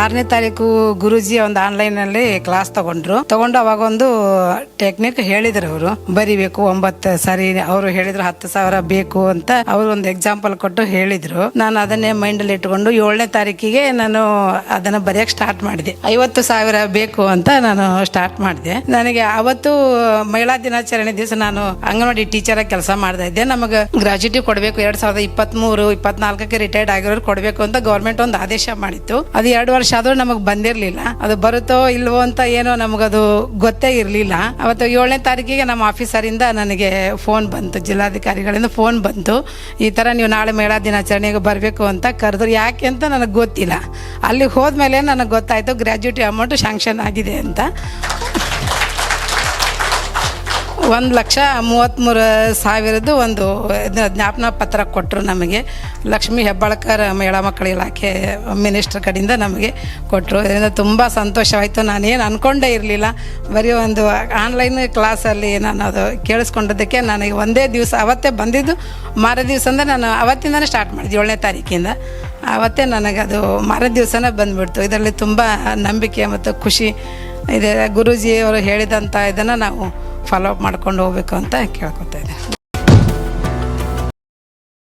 ಆರನೇ ತಾರೀಕು ಗುರುಜಿ ಒಂದು ಆನ್ಲೈನಲ್ಲಿ ಕ್ಲಾಸ್ ತಗೊಂಡ್ರು. ತಗೊಂಡು ಅವಾಗ ಒಂದು ಟೆಕ್ನಿಕ್ ಹೇಳಿದ್ರು ಅವರು. ಬರಿಬೇಕು, ಒಂಬತ್ತು ಸಾರಿ, ಅವರು ಹೇಳಿದ್ರು ಹತ್ತು ಸಾವಿರ ಬೇಕು ಅಂತ ಅವರು ಒಂದು ಎಕ್ಸಾಂಪಲ್ ಕೊಟ್ಟು ಹೇಳಿದ್ರು. ನಾನು ಅದನ್ನೇ ಮೈಂಡ್ ಅಲ್ಲಿ ಇಟ್ಕೊಂಡು ಏಳನೇ ತಾರೀಕಿಗೆ ನಾನು ಅದನ್ನ ಬರೆಯಕ್ಕೆ ಸ್ಟಾರ್ಟ್ ಮಾಡಿದೆ. ಐವತ್ತು ಸಾವಿರ ಬೇಕು ಅಂತ ನಾನು ಸ್ಟಾರ್ಟ್ ಮಾಡಿದೆ. ನನಗೆ ಅವತ್ತು ಮಹಿಳಾ ದಿನಾಚರಣೆ ದಿವಸ ನಾನು ಅಂಗನವಾಡಿ ಟೀಚರ್ ಆಗಿ ಕೆಲಸ ಮಾಡ್ತಾ ಇದ್ದೆ. ನಮಗೆ ಗ್ರಾಜ್ಯುಟಿ ಕೊಡಬೇಕು. ಎರಡ್ ಸಾವಿರದ ಇಪ್ಪತ್ಮೂರು ಇಪ್ಪತ್ನಾಲ್ಕಕ್ಕೆ ರಿಟೈರ್ಡ್ ಆಗಿರೋರು ಕೊಡಬೇಕು ಅಂತ ಗೌರ್ಮೆಂಟ್ ಒಂದು ಆದೇಶ ಮಾಡಿತ್ತು. ಅದು ಎರಡು ವರ್ಷ ಆದ್ರೂ ನಮಗೆ ಬಂದಿರಲಿಲ್ಲ. ಅದು ಬರುತ್ತೋ ಇಲ್ವೋ ಅಂತ ಏನೋ ನಮಗದು ಗೊತ್ತೇ ಇರಲಿಲ್ಲ. ಅವತ್ತು ಏಳನೇ ತಾರೀಕಿಗೆ ನಮ್ಮ ಆಫೀಸರಿಂದ ನನಗೆ ಫೋನ್ ಬಂತು, ಜಿಲ್ಲಾಧಿಕಾರಿಗಳಿಂದ ಫೋನ್ ಬಂತು. ಈ ಥರ ನೀವು ನಾಳೆ ಮೇಳ ದಿನಾಚರಣೆಗೆ ಬರಬೇಕು ಅಂತ ಕರೆದ್ರು. ಯಾಕೆ ಅಂತ ನನಗೆ ಗೊತ್ತಿಲ್ಲ. ಅಲ್ಲಿಗೆ ಹೋದ್ಮೇಲೆ ನನಗೆ ಗೊತ್ತಾಯಿತು ಗ್ರ್ಯಾಜುಟಿ ಅಮೌಂಟ್ ಶಾಂಕ್ಷನ್ ಆಗಿದೆ ಅಂತ. ಒಂದು ಲಕ್ಷ ಮೂವತ್ತ್ಮೂರು ಸಾವಿರದ್ದು ಒಂದು ಇದು ಜ್ಞಾಪನ ಪತ್ರ ಕೊಟ್ಟರು ನಮಗೆ. ಲಕ್ಷ್ಮೀ ಹೆಬ್ಬಾಳ್ಕರ್ ಮಹಿಳಾ ಮಕ್ಕಳ ಇಲಾಖೆ ಮಿನಿಸ್ಟ್ರ್ ಕಡೆಯಿಂದ ನಮಗೆ ಕೊಟ್ಟರು ಇದರಿಂದ ತುಂಬ ಸಂತೋಷವಾಯಿತು. ನಾನೇನು ಅಂದ್ಕೊಂಡೇ ಇರಲಿಲ್ಲ. ಬರೀ ಒಂದು ಆನ್ಲೈನ್ ಕ್ಲಾಸಲ್ಲಿ ನಾನು ಅದು ಕೇಳಿಸ್ಕೊಂಡಿದ್ದಕ್ಕೆ ನನಗೆ ಒಂದೇ ದಿವಸ, ಅವತ್ತೇ ಬಂದಿದ್ದು. ಮಾರ ದಿವಸ ಅಂದರೆ ನಾನು ಅವತ್ತಿಂದನೇ ಸ್ಟಾರ್ಟ್ ಮಾಡಿದೆ ಏಳನೇ ತಾರೀಕಿಂದ. ಆವತ್ತೇ ನನಗೆ ಅದು ಮಾರ ದಿವಸನೇ ಬಂದುಬಿಡ್ತು. ಇದರಲ್ಲಿ ತುಂಬ ನಂಬಿಕೆ ಮತ್ತು ಖುಷಿ ಇದೆ. ಗುರೂಜಿ ಅವರು ಹೇಳಿದಂಥ ಇದನ್ನು ನಾವು ಫಾಲೋ ಅಪ್ ಮಾಡ್ಕೊಂಡು ಹೋಗ್ಬೇಕು ಅಂತ ಕೇಳ್ಕೊತಾ ಇದ್ದೇನೆ